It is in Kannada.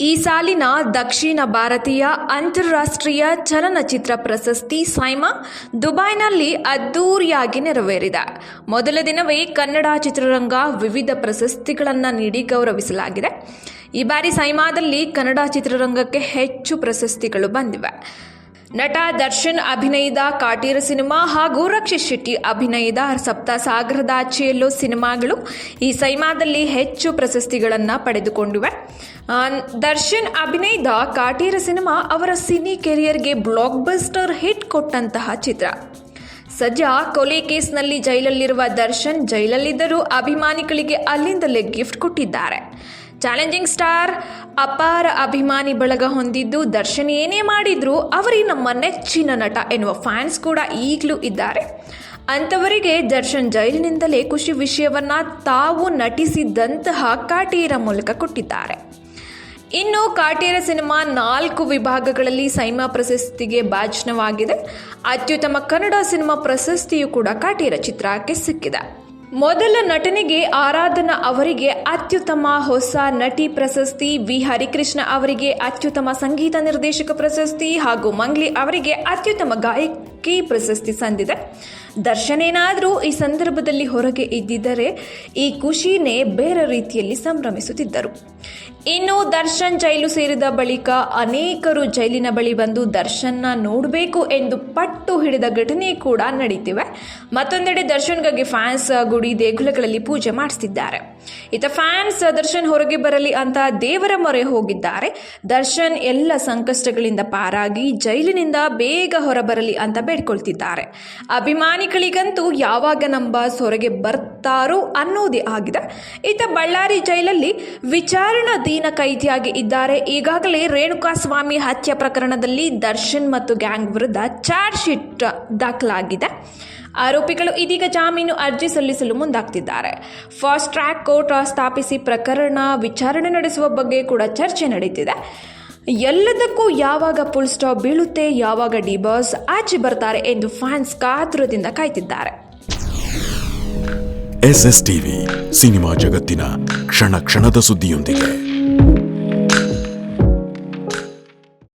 ಈ ಸಾಲಿನ ದಕ್ಷಿಣ ಭಾರತೀಯ ಅಂತಾರಾಷ್ಟ್ರೀಯ ಚಲನಚಿತ್ರ ಪ್ರಶಸ್ತಿ ಸೈಮಾ ದುಬೈನಲ್ಲಿ ಅದ್ದೂರಿಯಾಗಿ ನೆರವೇರಿದೆ. ಮೊದಲ ದಿನವೇ ಕನ್ನಡ ಚಿತ್ರರಂಗ ವಿವಿಧ ಪ್ರಶಸ್ತಿಗಳನ್ನು ನೀಡಿ ಗೌರವಿಸಲಾಗಿದೆ. ಈ ಬಾರಿ ಸೈಮಾದಲ್ಲಿ ಕನ್ನಡ ಚಿತ್ರರಂಗಕ್ಕೆ ಹೆಚ್ಚು ಪ್ರಶಸ್ತಿಗಳು ಬಂದಿವೆ. ನಟ ದರ್ಶನ್ ಅಭಿನಯದ ಕಾಟೀರ ಸಿನಿಮಾ ಹಾಗೂ ರಕ್ಷಿತ್ ಶೆಟ್ಟಿ ಅಭಿನಯದ ಸಪ್ತಸಾಗರದಾಚೆಯಲ್ಲೋ ಸಿನಿಮಾಗಳು ಈ ಸೈಮಾದಲ್ಲಿ ಹೆಚ್ಚು ಪ್ರಶಸ್ತಿಗಳನ್ನು ಪಡೆದುಕೊಂಡಿವೆ. ದರ್ಶನ್ ಅಭಿನಯದ ಕಾಟೀರ ಸಿನಿಮಾ ಅವರ ಸಿನಿ ಕೆರಿಯರ್ಗೆ ಬ್ಲಾಕ್ ಬಸ್ಟರ್ ಹಿಟ್ ಕೊಟ್ಟಂತಹ ಚಿತ್ರ. ಸದ್ಯ ಕೊಲೆ ಕೇಸ್ನಲ್ಲಿ ಜೈಲಲ್ಲಿರುವ ದರ್ಶನ್ ಜೈಲಲ್ಲಿದ್ದರೂ ಅಭಿಮಾನಿಗಳಿಗೆ ಅಲ್ಲಿಂದಲೇ ಗಿಫ್ಟ್ ಕೊಟ್ಟಿದ್ದಾರೆ. ಚಾಲೆಂಜಿಂಗ್ ಸ್ಟಾರ್ ಅಪಾರ ಅಭಿಮಾನಿ ಬಳಗ ಹೊಂದಿದ್ದು ದರ್ಶನ್ ಏನೇ ಮಾಡಿದ್ರೂ ಅವರೇ ನಮ್ಮ ನೆಚ್ಚಿನ ನಟ ಎನ್ನುವ ಫ್ಯಾನ್ಸ್ ಕೂಡ ಈಗಲೂ ಇದ್ದಾರೆ. ಅಂಥವರಿಗೆ ದರ್ಶನ್ ಜೈಲಿನಿಂದಲೇ ಖುಷಿ ವಿಷಯವನ್ನ ತಾವು ನಟಿಸಿದ್ದಂತಹ ಕಾಟೀರ ಮೂಲಕ ಕೊಟ್ಟಿದ್ದಾರೆ. ಇನ್ನು ಕಾಟೇರ ಸಿನಿಮಾ ನಾಲ್ಕು ವಿಭಾಗಗಳಲ್ಲಿ ಸೈಮಾ ಪ್ರಶಸ್ತಿಗೆ ಭಾಜನವಾಗಿದೆ. ಅತ್ಯುತ್ತಮ ಕನ್ನಡ ಸಿನಿಮಾ ಪ್ರಶಸ್ತಿಯು ಕೂಡ ಕಾಟೇರ ಚಿತ್ರಕ್ಕೆ ಸಿಕ್ಕಿದೆ. ಮೊದಲ ನಟನೆಗೆ ಆರಾಧನಾ ಅವರಿಗೆ ಅತ್ಯುತ್ತಮ ಹೊಸ ನಟಿ ಪ್ರಶಸ್ತಿ, ವಿ. ಹರಿಕೃಷ್ಣ ಅವರಿಗೆ ಅತ್ಯುತ್ತಮ ಸಂಗೀತ ನಿರ್ದೇಶಕ ಪ್ರಶಸ್ತಿ ಹಾಗೂ ಮಂಗ್ಲಿ ಅವರಿಗೆ ಅತ್ಯುತ್ತಮ ಗಾಯಕಿ ಪ್ರಶಸ್ತಿ ಸಂದಿದೆ. ದರ್ಶನ್ ಏನಾದರೂ ಈ ಸಂದರ್ಭದಲ್ಲಿ ಹೊರಗೆ ಇದ್ದಿದ್ದರೆ ಈ ಖುಷಿನೇ ಬೇರೆ ರೀತಿಯಲ್ಲಿ ಸಂಭ್ರಮಿಸುತ್ತಿದ್ದರು. ಇನ್ನು ದರ್ಶನ್ ಜೈಲು ಸೇರಿದ ಬಳಿಕ ಅನೇಕರು ಜೈಲಿನ ಬಳಿ ಬಂದು ದರ್ಶನ್ನ ನೋಡಬೇಕು ಎಂದು ಪಟ್ಟು ಹಿಡಿದ ಘಟನೆ ಕೂಡ ನಡೀತಿವೆ. ಮತ್ತೊಂದೆಡೆ ದರ್ಶನ್ಗಾಗಿ ಫ್ಯಾನ್ಸ್ ಗುಡಿ ದೇಗುಲಗಳಲ್ಲಿ ಪೂಜೆ ಮಾಡಿಸ್ತಿದ್ದಾರೆ. ಇತ ಫ್ಯಾನ್ಸ್ ದರ್ಶನ್ ಹೊರಗೆ ಬರಲಿ ಅಂತ ದೇವರ ಮೊರೆ ಹೋಗಿದ್ದಾರೆ. ದರ್ಶನ್ ಎಲ್ಲ ಸಂಕಷ್ಟಗಳಿಂದ ಪಾರಾಗಿ ಜೈಲಿನಿಂದ ಬೇಗ ಹೊರಬರಲಿ ಅಂತ ಬೇಡ್ಕೊಳ್ತಿದ್ದಾರೆ. ಅಭಿಮಾನಿಗಳಿಗಂತೂ ಯಾವಾಗ ನಮ್ಮ ಹೊರಗೆ ಬರ್ತಾರೋ ಅನ್ನೋದೇ ಆಗಿದೆ. ಈತ ಬಳ್ಳಾರಿ ಜೈಲಲ್ಲಿ ವಿಚಾರಣಾಧೀನ ಕೈದಿಯಾಗಿ ಇದ್ದಾರೆ. ಈಗಾಗಲೇ ರೇಣುಕಾಸ್ವಾಮಿ ಹತ್ಯೆ ಪ್ರಕರಣದಲ್ಲಿ ದರ್ಶನ್ ಮತ್ತು ಗ್ಯಾಂಗ್ ವಿರುದ್ಧ ಚಾರ್ಜ್ ಶೀಟ್ ದಾಖಲಾಗಿದೆ. ಆರೋಪಿಗಳು ಇದೀಗ ಜಾಮೀನು ಅರ್ಜಿ ಸಲ್ಲಿಸಲು ಮುಂದಾಗ್ತಿದ್ದಾರೆ. ಫಾಸ್ಟ್ ಟ್ರ್ಯಾಕ್ ಕೋರ್ಟ್ ಸ್ಥಾಪಿಸಿ ಪ್ರಕರಣ ವಿಚಾರಣೆ ನಡೆಸುವ ಬಗ್ಗೆ ಕೂಡ ಚರ್ಚೆ ನಡೀತಿದೆ. ಎಲ್ಲದಕ್ಕೂ ಯಾವಾಗ ಫುಲ್ ಸ್ಟಾಪ್ ಬೀಳುತ್ತೆ, ಯಾವಾಗ ಡಿ ಬಾಸ್ ಆಚೆ ಬರ್ತಾರೆ ಎಂದು ಫ್ಯಾನ್ಸ್ ಕಾತುರದಿಂದ ಕಾಯ್ತಿದ್ದಾರೆ. ಎಸ್ ಎಸ್ ಟಿವಿ ಸಿನಿಮಾ ಜಗತ್ತಿನ ಕ್ಷಣ ಕ್ಷಣದ ಸುದ್ದಿಯೊಂದಿಗೆ.